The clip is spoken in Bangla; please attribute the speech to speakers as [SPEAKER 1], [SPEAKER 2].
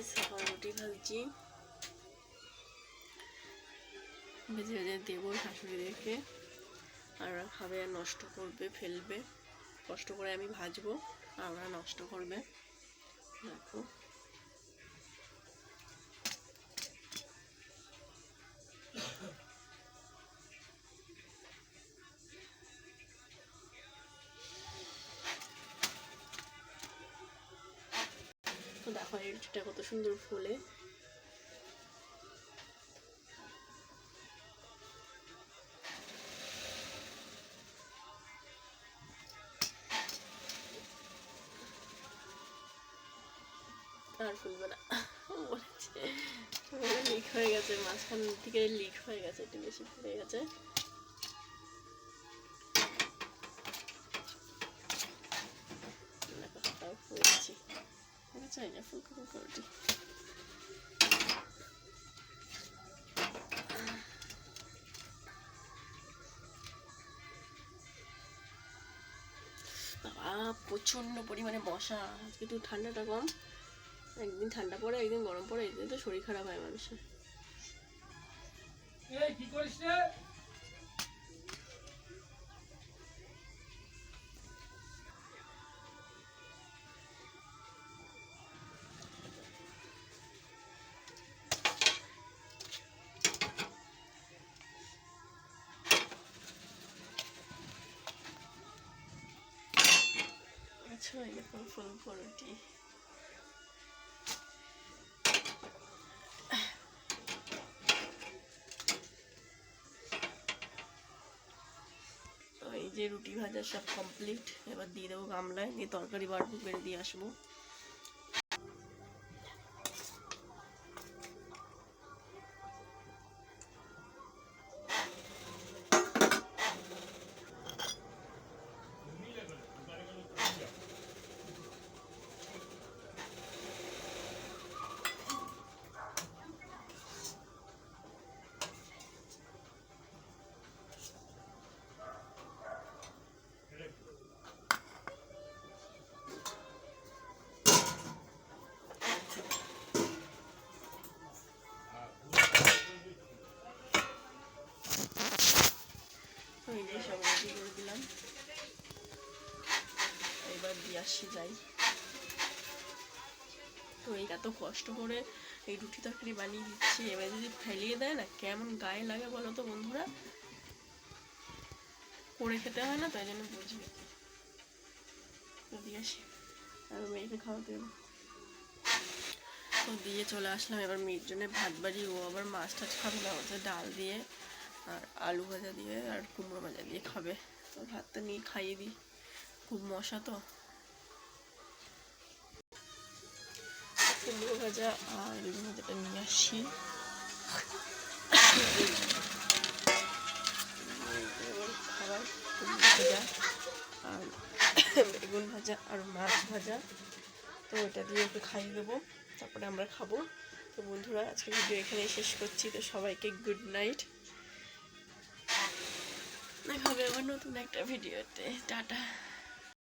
[SPEAKER 1] এখন রুটি ভাজছি। ভেজে ভেজে দেবো শাশুড়িদেরকে। আর ওরা খাবে, নষ্ট করবে, ফেলবে। কষ্ট করে আমি ভাজবো, আর ওরা নষ্ট করবে। দেখো। রুটিটা কত সুন্দর ফুলে। আর ফুলবে না। বলেছে। লিক হয়ে গেছে, মাঝখান থেকে লিক হয়ে গেছে, একটু বেশি ফুলে গেছে। চাই না ফুলকপি বাবা প্রচণ্ড পরিমাণে মশা আজকে একটু ঠান্ডাটা কম। একদিন ঠান্ডা পড়ে একদিন গরম পড়ে একদিন তো শরীর খারাপ হয় মানুষের। আচ্ছা এরকম ফুল ফুলটি। যে রুটি ভাজা সব কমপ্লিট এবার দিয়ে দেবো গামলায়, দিয়ে তরকারি বাড়বো বেড়ে দিয়ে আসব। এবার দিয়ে আসি যাই। তো এই এত কষ্ট করে এই রুটি তরকারি বানিয়ে দিচ্ছি। এবার যদি ফেলিয়ে দেয় না, কেমন গায়ে লাগে বলো তো বন্ধুরা? করে খেতে হয় না, তাই জন্য বুঝবে দিয়ে আসি আর মেয়েকে খাওয়াতে তো দিয়ে চলে আসলাম। এবার মেয়ের জন্য ভাত বাড়ি। ও আবার মাছ টাছ খাবে না হচ্ছে ডাল দিয়ে আর আলু ভাজা দিয়ে আর কুমড়ো ভাজা দিয়ে খাবে। তো ভাতটা নিয়ে খাইয়ে দিই। খুব মশা তো। ভাজা আর বেগুন ভাজাটা নিয়ে আসি। খাবার ভাজা আর বেগুন ভাজা আর মাছ ভাজা। তো ওটা দিয়ে ওকে খাইয়ে দেবো, তারপরে আমরা খাব। তো বন্ধুরা, আজকে ভিডিও এখানেই শেষ করছি। তো সবাইকে গুড নাইট দেখা হবে আবার নতুন একটা ভিডিওতে। টাটা।